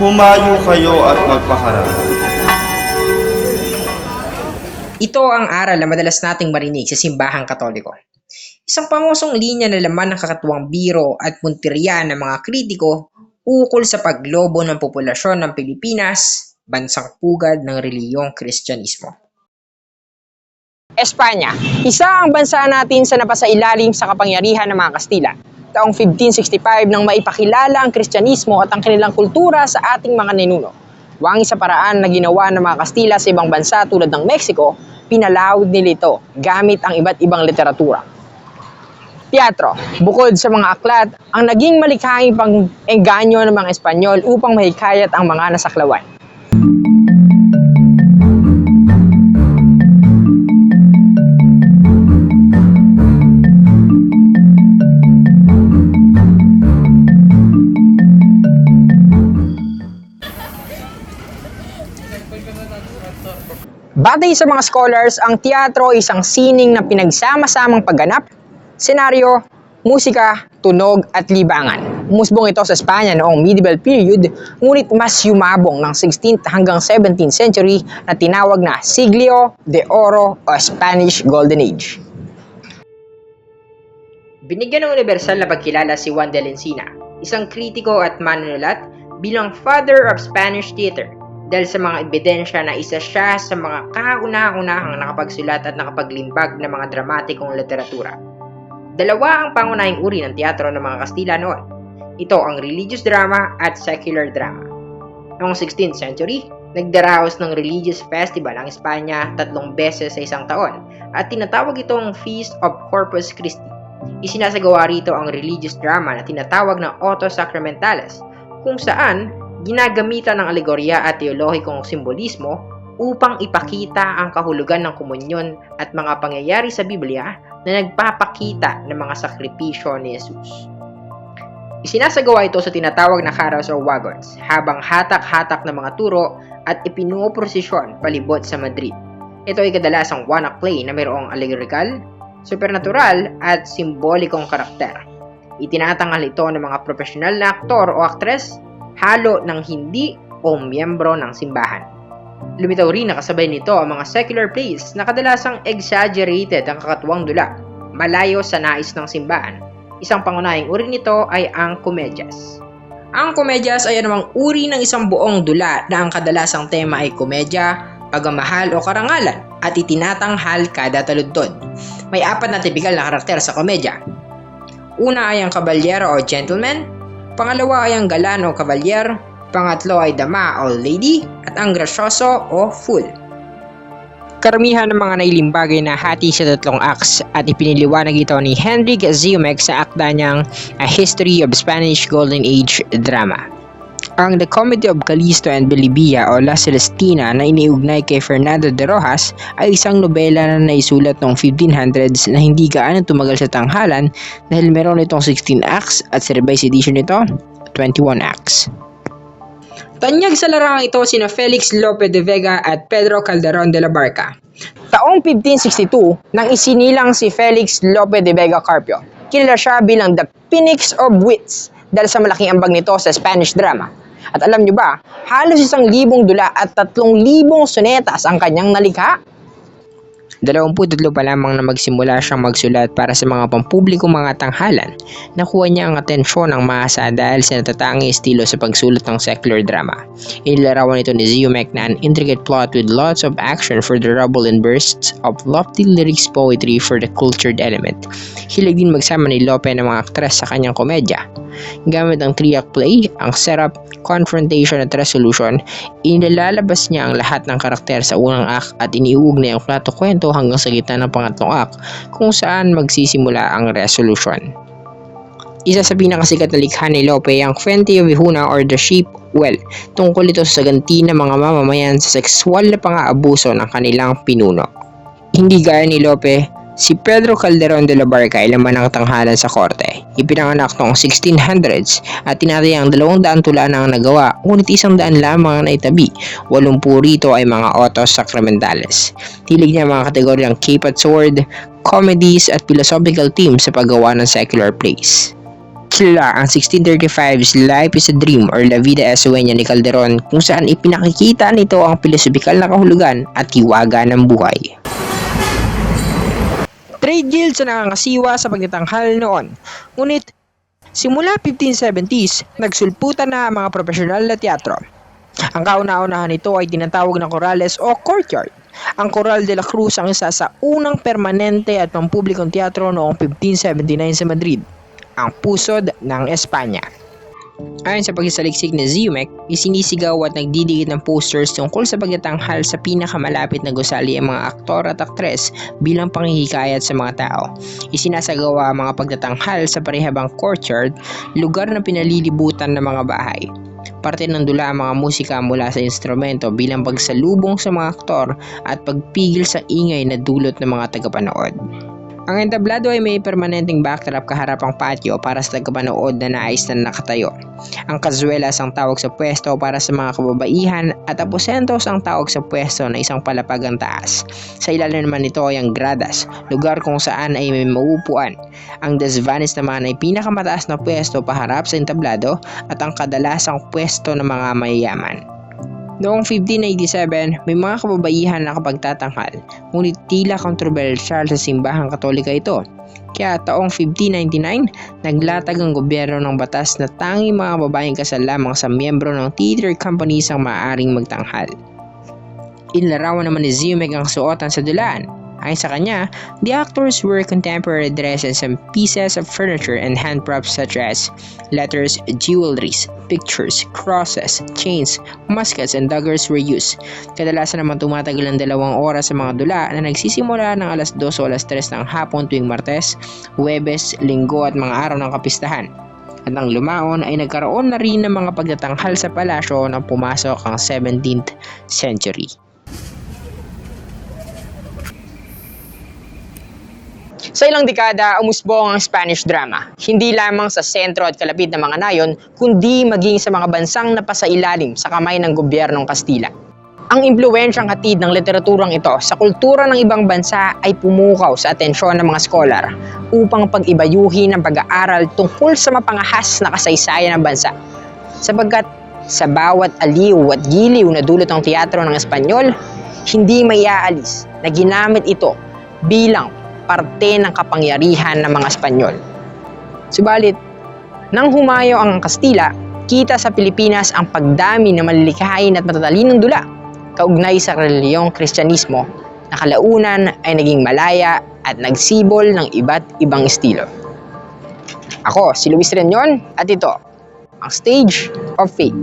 Humayo kayo at magpakarami. Ito ang aral na madalas nating marinig sa simbahang katoliko. Isang pangusong linya na laman ng kakatuwang biro at punteriya ng mga kritiko ukol sa paglobo ng populasyon ng Pilipinas, bansang pugad ng reliyong Kristyanismo. Espanya, isa ang bansa natin sa napasailalim sa kapangyarihan ng mga Kastila. Taong 1565 nang maipakilala ang Kristyanismo at ang kanilang kultura sa ating mga ninuno. Wangis sa paraan na ginawa ng mga Kastila sa ibang bansa tulad ng Mexico, pinalawig nila ito gamit ang iba't ibang literatura. Teatro, bukod sa mga aklat, ang naging malikhaing pang-engganyo ng mga Espanyol upang mahikayat ang mga nasaklawan. Batay sa mga scholars, ang teatro ay isang sining na pinagsama-samang pagganap, senaryo, musika, tunog at libangan. Umusbong ito sa Espanya noong medieval period, ngunit mas yumabong ng 16th hanggang 17th century na tinawag na Siglio de Oro o Spanish Golden Age. Binigyan ng universal na pagkilala si Juan de la Encina, isang kritiko at manunulat bilang Father of Spanish Theater dahil sa mga ebidensya na isa siya sa mga kauna-unahang nakapagsulat at nakapaglimbag ng mga dramatikong literatura. Dalawa ang pangunahing uri ng teatro ng mga Kastila noon. Ito ang religious drama at secular drama. Noong 16th century, nagdaraos ng religious festival ang Espanya tatlong beses sa isang taon at tinatawag itong Feast of Corpus Christi. Isinasagawa rito ang religious drama na tinatawag na Autos Sacramentales kung saan ginagamitan ng alegorya at teolohikong simbolismo upang ipakita ang kahulugan ng komunyon at mga pangyayari sa Biblia na nagpapakita ng mga sakripisyo ni Jesus. Isinasagawa ito sa tinatawag na carols or wagons habang hatak-hatak ng mga turo at ipinoprosesyon palibot sa Madrid. Ito ay kadalasang one-act play na mayroong allegorical, supernatural at simbolikong karakter. Itinatanghal ito ng mga profesional na aktor o aktres halo ng hindi o miyembro ng simbahan. Lumitaw rin na kasabay nito ang mga secular plays na kadalasang exaggerated ang kakatuwang dula, malayo sa nais ng simbahan. Isang pangunahing uri nito ay ang komedyas. Ang komedyas ay anumang uri ng isang buong dula na ang kadalasang tema ay komedya, pagmamahal o karangalan at itinatanghal kada taludtod. May apat na tipikal na karakter sa komedya. Una ay ang kabalyero o gentleman, pangalawa ay ang galan o kabalyer, pangatlo ay dama o lady, at ang grasyoso o fool. Karamihan ng mga nailimbagay na hati sa tatlong acts at ipiniliwanag ito ni Henrik Ziomek sa akda niyang A History of Spanish Golden Age Drama. Ang The Comedy of Callisto and Bilibia o La Celestina na iniugnay kay Fernando de Rojas ay isang nobela na naisulat noong 1500s na hindi gaano tumagal sa tanghalan dahil meron itong 16 acts at sa revised edition nito, 21 acts. Tanyag sa larangang ito sina Felix Lope de Vega at Pedro Calderon de la Barca. Taong 1562, nang isinilang si Felix Lope de Vega Carpio, kilala siya bilang the Phoenix of Wits dahil sa malaking ambag nito sa Spanish drama. At alam nyo ba, halos isang libong dula at tatlong libong sonetas ang kanyang nalikha. Dalawampututlo pa lamang na magsimula siyang magsulat para sa mga pampublikong mga tanghalan, nakuha niya ang atensyon ng masa dahil sa natatangi estilo sa pagsulat ng secular drama. Inilarawan ito ni Ziomek na an intricate plot with lots of action for the rubble and bursts of lofty lyrics poetry for the cultured element. Hilig din magsama ni Lope ng mga aktres sa kanyang komedya. Gamit ang three-act play, ang setup, confrontation at resolution, inilalabas niya ang lahat ng karakter sa unang act at iniuugnay ang plato kwento hanggang sa gitna ng pangatlong act kung saan magsisimula ang resolution. Isa sa pinakasikat na likha ni Lope ang Fuente Vihuna or The Sheep Well, tungkol ito sa saganti ng mga mamamayan sa sexual na pang-aabuso ng kanilang pinuno. Hindi gaya ni Lope, si Pedro Calderon de la Barca ay laman ng tanghalan sa korte. Ipinanganak noong 1600s at tinatayang dalawang daan tula na ang nagawa, ngunit isang daan lamang ang naitabi. Walumpu rito ay mga autos sacramentales. Hilig niya ang mga kategoryang cape at sword, comedies at philosophical themes sa paggawa ng secular plays. Pepersla ang 1635's Life is a Dream or La Vida es Sueña ni Calderon kung saan ipinakikita nito ang pilosopikal na kahulugan at hiwaga ng buhay. Trade guilds na nangangasiwa sa pagtatanghal noon. Ngunit, simula 1570s, nagsulputan na ang mga profesional na teatro. Ang kauna-unahan nito ay tinatawag na korales o courtyard. Ang Coral de la Cruz ang isa sa unang permanente at pampublikong teatro noong 1579 sa Madrid, ang pusod ng Espanya. Ayon sa pagsasaliksik ni Ziumek, isinisigaw at nagdidikit ng posters tungkol sa pagtatanghal sa pinakamalapit na gusali ang mga aktor at aktres bilang panghihikayat sa mga tao. Isinasagawa ang mga pagtatanghal sa parehabang courtyard, lugar na pinalilibutan ng mga bahay. Parte ng dula ang mga musika mula sa instrumento bilang pagsalubong sa mga aktor at pagpigil sa ingay na dulot ng mga tagapanood. Ang entablado ay may permanenteng backdrop kaharap ang patio para sa tagapanood na nais na nakatayo. Ang kazuelas ang tawag sa pwesto para sa mga kababaihan at aposentos ang tawag sa pwesto na isang palapagang taas. Sa ilalim naman nito ay ang gradas, lugar kung saan ay may mauupuan. Ang desvanes naman ay pinakamataas na pwesto paharap sa entablado at ang kadalasang pwesto ng mga mayayaman. Noong 1587, may mga kababaihan na kapagtatanghal, ngunit tila kontrobersyal sa simbahang katolika ito. Kaya taong 1599, naglatag ang gobyerno ng batas na tanging mga babaeng kasal lamang sa miyembro ng theater companies ang maaaring magtanghal. Inlarawan naman ni Ziumek ang suotan sa dulaan. Ayon sa kanya, the actors wear contemporary dresses and pieces of furniture and hand props such as letters, jewelries, pictures, crosses, chains, muskets, and daggers were used. Kadalasan naman tumatagal ng dalawang oras sa mga dula na nagsisimula ng alas 2 o alas 3 ng hapon tuwing Martes, Huwebes, Linggo at mga araw ng kapistahan. At ang lumaon ay nagkaroon na rin ng mga pagtatanghal sa palasyo nang pumasok ang 17th century. Sa ilang dekada, umusbong ang Spanish drama, hindi lamang sa sentro at kalapit ng mga nayon, kundi maging sa mga bansang napasailalim sa kamay ng gobyernong Kastila. Ang impluensyang hatid ng literaturang ito sa kultura ng ibang bansa ay pumukaw sa atensyon ng mga scholar upang pag-ibayuhin ang pag-aaral tungkol sa mapangahas na kasaysayan ng bansa. Sapagkat sa bawat aliw at giliw na dulot ng teatro ng Espanyol, hindi maiaalis na ginamit ito bilang parte ng kapangyarihan ng mga Espanyol. Subalit, nang humayo ang Kastila, kita sa Pilipinas ang pagdami ng malilikhain at matatalinong dula kaugnay sa reliyong Kristyanismo na kalaunan ay naging malaya at nagsibol ng iba't ibang estilo. Ako, si Luis Renyon at ito, ang Stage of Faith.